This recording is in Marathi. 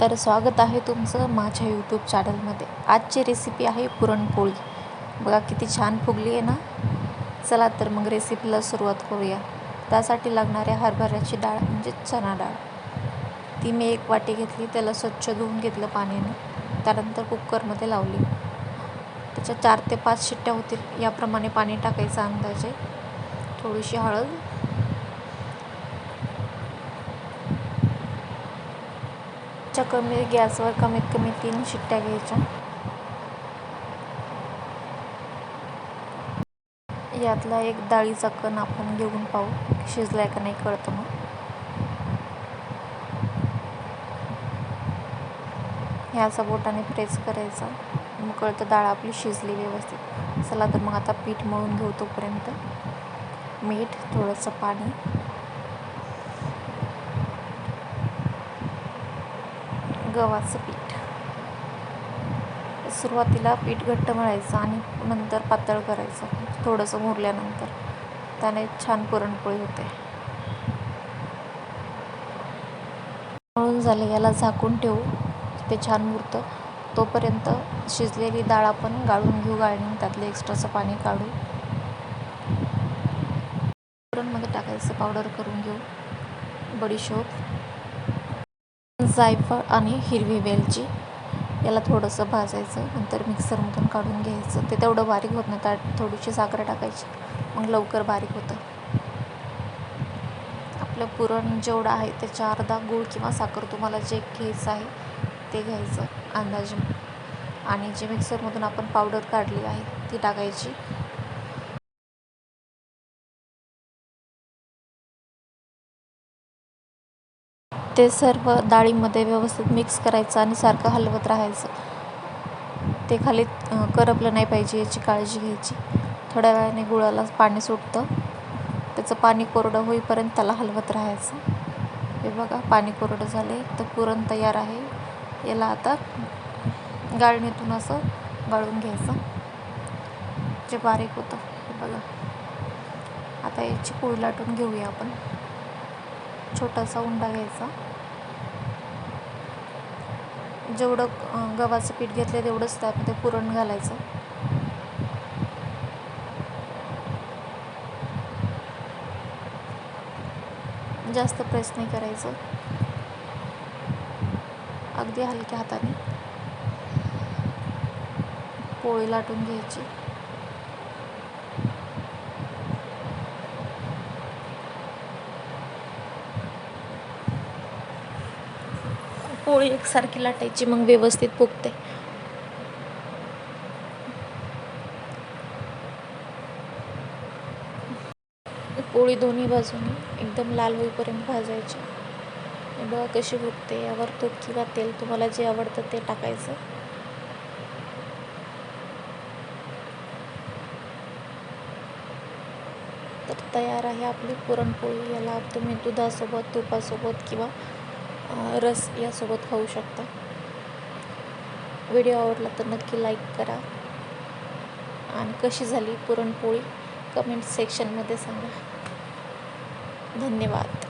तर स्वागत आहे तुमचं माझ्या यूट्यूब चॅनलमध्ये आजची रेसिपी आहे पुरणपोळी. बघा किती छान फुगली आहे ना? चला तर मग रेसिपीला सुरुवात करूया. त्यासाठी लागणाऱ्या हरभऱ्याची डाळ म्हणजे चणा डाळ. ती मी एक वाटी घेतली त्याला स्वच्छ धुवून घेतलं पाण्याने. त्यानंतर कुकरमध्ये लावली. त्याच्या चार ते पाच शिट्ट्या होतील याप्रमाणे पाणी टाकायचं अंदाजे. थोडीशी हळद च्या कमी गॅसवर कमीत कमी तीन शिट्ट्या घ्यायच्या. यातला एक डाळीचा कण आपण घेऊन पाहू. शिजलाय का नाही कळतं मग. ह्याचा बोटाने प्रेस करायचा. मग कळतं डाळ आपली शिजली व्यवस्थित. चला तर मग आता पीठ मळून घेऊ तोपर्यंत. मीठ थोडंसं पाणी. गव्हाचं पीठ. सुरुवातीला पीठ घट्ट मळायचं आणि नंतर पातळ करायचं. थोडंसं मुरल्यानंतर त्याने छान पुरणपोळी होते. मळून झाले याला झाकून ठेवू. ते छान मुरतं. तोपर्यंत शिजलेली डाळ आपण गाळून घेऊ. गाळणी त्यातलं एक्स्ट्राचं पाणी काढू. पुरणमध्ये टाकायचं पावडर करून घेऊ. बडीशोप. जायफळ आणि हिरवी वेलची याला थोडंसं भाजायचं नंतर मिक्सरमधून काढून घ्यायचं. ते तेवढं बारीक होत नाही त्यात थोडीशी साखर टाकायची. मग लवकर बारीक होतं. आपलं पुरण जेवढं आहे त्याच्या अर्धा गूळ किंवा साखर तुम्हाला जे घ्यायचं आहे ते घ्यायचं अंदाजे. आणि जे मिक्सरमधून आपण पावडर काढली आहे ती टाकायची. ते सर्व डाळीमध्ये व्यवस्थित मिक्स करायचं आणि सारखं हलवत राहायचं. ते खाली करपलं नाही पाहिजे याची काळजी घ्यायची. थोड्या वेळाने गुळाला पाणी सुटतं. त्याचं पाणी कोरडं होईपर्यंत त्याला हलवत राहायचं. हे बघा पाणी कोरडं झाले तर पुरण तयार आहे. याला आता गाळणीतून असं गाळून घ्यायचं. जे बारीक होतं हे बघा. आता याची पोळी लाटून घेऊया आपण. छोटासा उंडा घ्यायचा. जेवढं गव्हाचं पीठ घेतलं तेवढंच त्यामध्ये पुरण घालायचं. जास्त प्रेस नाही करायचं. अगदी हलक्या हाताने. पोळी लाटून घ्यायची. पोळी एकसारखी लाटायची मग व्यवस्थित फुगते. पोळी दोन्ही बाजूने एकदम लाल होईपर्यंत भाजायची. बघा कशी फुगते यावर तूप किंवा तेल तुम्हाला जे आवडतं ते टाकायचं. तर तयार आहे आपली पुरणपोळी. याला तुम्ही दुधासोबत तुपासोबत किंवा रस यासोबत खाऊ शकता. व्हिडिओ आवडला तर नक्की लाईक करा. आणि कशी झाली पुरणपोळी? कमेंट सेक्शनमध्ये सांगा. धन्यवाद.